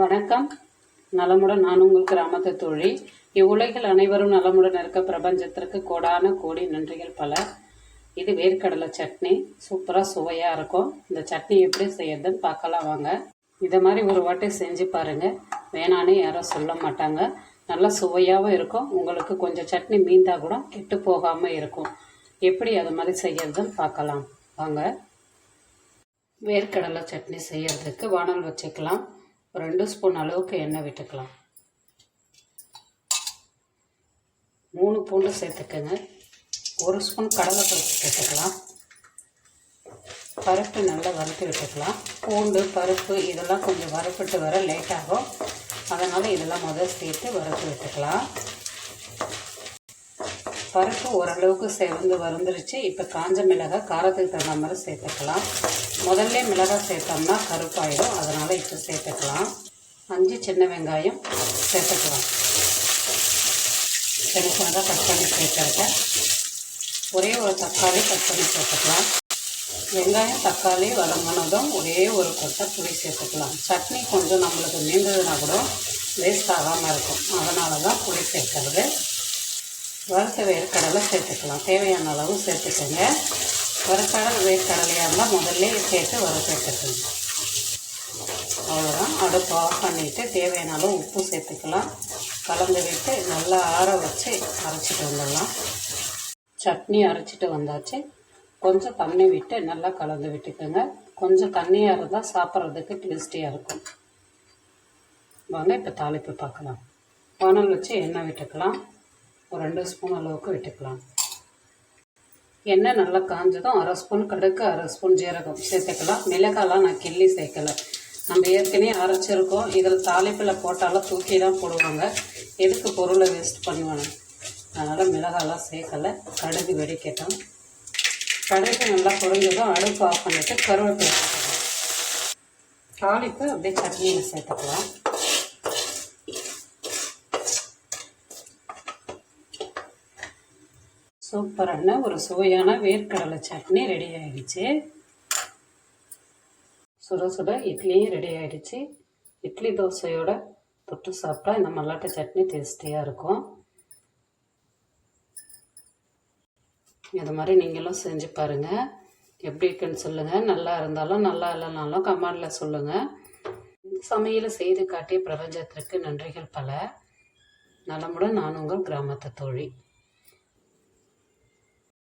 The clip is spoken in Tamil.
வணக்கம். நலமுடன் நான் உங்கள் கிராமத்து தோழி. இவ்வுலகில் அனைவரும் நலமுடன் இருக்க பிரபஞ்சத்திற்கு கோடான கோடி நன்றிகள் பல. இது வேர்க்கடலை சட்னி. சூப்பராக சுவையாக இருக்கும். இந்த சட்னி எப்படி செய்யறதுன்னு பார்க்கலாம் வாங்க. இதை மாதிரி ஒரு வாட்டி செஞ்சு பாருங்கள் வேணான்னு யாரும் சொல்ல மாட்டாங்க. நல்லா சுவையாகவும் இருக்கும். உங்களுக்கு கொஞ்சம் சட்னி மீந்தா கூட கெட்டு போகாமல் இருக்கும். எப்படி அது மாதிரி செய்யறதுன்னு பார்க்கலாம். வாங்க. வேர்க்கடலை சட்னி செய்யறதுக்கு வானல் வச்சுக்கலாம். ரெண்டு ஸ்பூன் அளவுக்கு எண்ணெய் விட்டுக்கலாம். மூணு பூண்டு சேர்த்துக்கோங்க. ஒரு ஸ்பூன் கடலைப்பருப்பு சேர்த்துக்கலாம். பருப்பு நல்லா வறுத்து விட்டுக்கலாம். பூண்டு பருப்பு இதெல்லாம் கொஞ்சம் வறுப்பிட்டு வர லேட்டாகும் அதனால் இதெல்லாம் முதல் சேர்த்து வறுத்து விட்டுக்கலாம். பருப்பு ஓரளவுக்கு சேர்ந்து வறுந்துருச்சு. இப்போ காஞ்ச மிளகாய் காரத்துக்கு தகுந்த மாதிரி சேர்த்துக்கலாம். முதல்ல மிளகாய் சேர்த்தோம்னா கருப்பாயிடும் அதனால் இப்போ சேர்த்துக்கலாம். அஞ்சு சின்ன வெங்காயம் சேர்த்துக்கலாம். சின்ன சின்னதாக கட் பண்ணி சேர்த்துருக்கேன் ஒரே ஒரு தக்காளி கட் பண்ணி சேர்த்துக்கலாம். வெங்காயம் தக்காளி வதங்கினதும் ஒரே ஒரு கொட்டை புளி சேர்த்துக்கலாம். சட்னி கொஞ்சம் நம்மளுக்கு நீந்ததுனா கூட வேஸ்ட் ஆகாமல் இருக்கும். அதனால தான் புளி சேர்க்கறது. வறுத்த வேர்க்கடலை சேர்த்துக்கலாம். தேவையான அளவு சேர்த்துக்கோங்க. வறுக்கடல் வேர்க்கடலையாக இருந்தால் முதல்ல சேர்த்து வறுத்து எடுத்துக்கோங்க. அவ்வளோதான் அடுப்பு ஆஃப் பண்ணிவிட்டு தேவையான அளவு உப்பு சேர்த்துக்கலாம். கலந்து விட்டு நல்லா ஆற வச்சு அரைச்சிட்டு வந்துடலாம். சட்னி அரைச்சிட்டு வந்தாச்சு. கொஞ்சம் தண்ணி விட்டு நல்லா கலந்து விட்டுக்கோங்க. கொஞ்சம் தண்ணியாக இருந்தால் சாப்பிட்றதுக்கு டேஸ்டியாக இருக்கும். வாங்க இப்போ தாளிப்பு பார்க்கலாம். வானல் வச்சு எண்ணெய் விட்டுக்கலாம். ஒரு ரெண்டு ஸ்பூன் அளவுக்கு விட்டுக்கலாம். எண்ணெய் நல்லா காஞ்சதும் அரை ஸ்பூன் கடுகு அரை ஸ்பூன் ஜீரகம் சேர்த்துக்கலாம். மிளகாலாம் நான் கிள்ளி சேர்க்கலை. நம்ம ஏற்கனவே அரைச்சிருக்கோம். இதில் தாளிப்பில் போட்டாலும் தூக்கி தான் போடுவாங்க. எதுக்கு பொருளை வேஸ்ட் பண்ணுவாங்க அதனால் மிளகாலாம் சேர்க்கலை. கடுகு வெடிக்கட்டும். கடுகு நல்லா பொரிஞ்சதும் அடுப்பு ஆஃப் பண்ணிவிட்டு கருவேப்பிலை தாளிப்பு அப்படியே சட்னியில் சேர்த்துக்கலாம். சூப்பரான ஒரு சுவையான வேர்க்கடலை சட்னி ரெடி ஆயிடுச்சு. சுட சுட இட்லியும் ரெடி ஆயிடுச்சு. இட்லி தோசையோட தொட்டு சாப்பிட்டா இந்த மல்லாட்டை சட்னி டேஸ்டியாக இருக்கும். இது மாதிரி நீங்களும் செஞ்சு பாருங்கள் எப்படி இருக்குன்னு சொல்லுங்கள் நல்லா இருந்தாலும் நல்லா இல்லைனாலும் கமெண்டில் சொல்லுங்கள் இந்த சமையலை செய்து காட்டிய பிரபஞ்சத்திற்கு நன்றிகள் பல. நலமுடன் நான் உங்கள் கிராமத்து தோழி.